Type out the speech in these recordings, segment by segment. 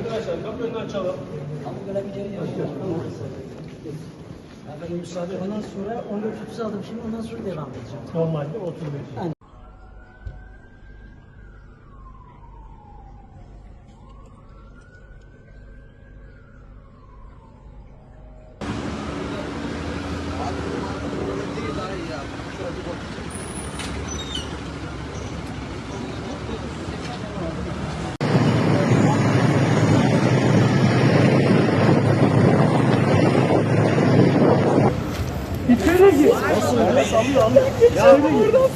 Arkadaşlar kapıyı açalım. Ama böyle bir geri yapıyorum. Ben müsaade ondan sonra 14.30 aldım şimdi ondan sonra devam edeceğim. Normalde 35.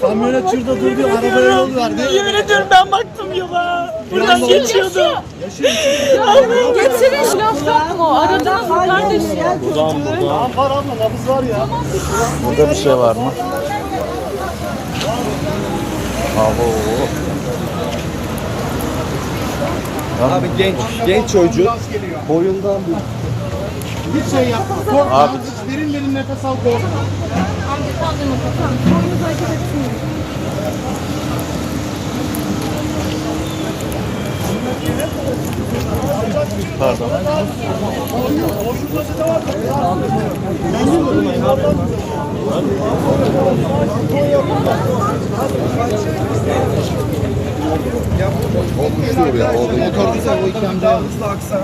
Kamyonet şurada durdu, arabaya yol verdi. Yemin ediyorum ben baktım yola. Buradan geçiyordum. Getirin şu laf yok mu? Aradınız mı kardeşim? Tamam var abla, nabız var ya. Burada bir şey var mı? Abo. Abi genç, genç çocuk. Boyundan büyük. Hiç şey yapma. Korkma. Abi. Hiç derin derin nefes al korkma. Amca kaldırma kapan. Boyunu takip etsin. Pardon. Motor güzel, o ikramda. Hızlı aksa.